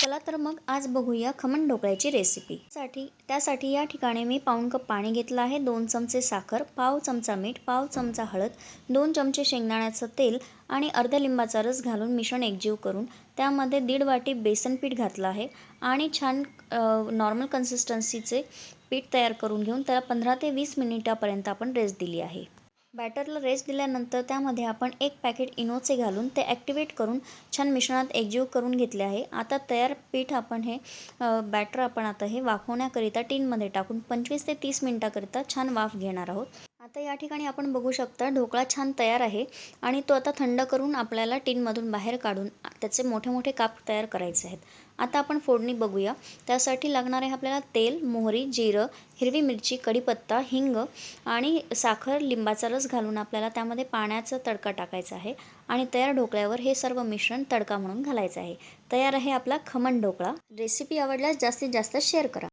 चला तर मग आज बघूया खमण ढोकळ्याची रेसिपी साठी त्यासाठी या ठिकाणी मी पाऊण कप पाणी घेतलं आहे दोन चमचे साखर पाव चमचा मीठ पाव चमचा हळद दोन चमचे शेंगदाण्याचं तेल आणि अर्धा लिंबाचा रस घालून मिश्रण एकजीव करून त्यामध्ये दीड वाटी बेसन पीठ घातलं आहे आणि छान नॉर्मल कन्सिस्टन्सीचे पीठ तयार करून घेऊन त्याला पंधरा ते वीस मिनिटापर्यंत आपण रेस्ट दिली आहे. बॅटरला रेस्ट दिल्यानंतर त्यामध्ये आपण एक पॅकेट इनोचे घालून ते ॲक्टिवेट करून छान मिश्रणात एकजीव करून घेतले आहे. आता तयार पीठ आपण हे बॅटर आपण आता हे वाफवण्याकरिता टीनमध्ये टाकून पंचवीस ते तीस मिनटाकरिता छान वाफ घेणार आहोत. आता या ठिकाणी आपण बघू शकता ढोकळा छान तयार आहे आणि तो आता थंड करून आपल्याला टीनमधून बाहेर काढून त्याचे मोठे मोठे काप तयार करायचे आहेत. आता आपण फोडणी बघूया. त्यासाठी लागणार आहे आपल्याला तेल मोहरी जिरं हिरवी मिरची कढीपत्ता हिंग आणि साखर लिंबाचा रस घालून आपल्याला त्यामध्ये पाण्याचा तडका टाकायचा आहे आणि तयार ढोकळ्यावर हे सर्व मिश्रण तडका म्हणून घालायचं आहे. तयार आहे आपला खमण ढोकळा. रेसिपी आवडल्यास जास्तीत जास्त शेअर करा.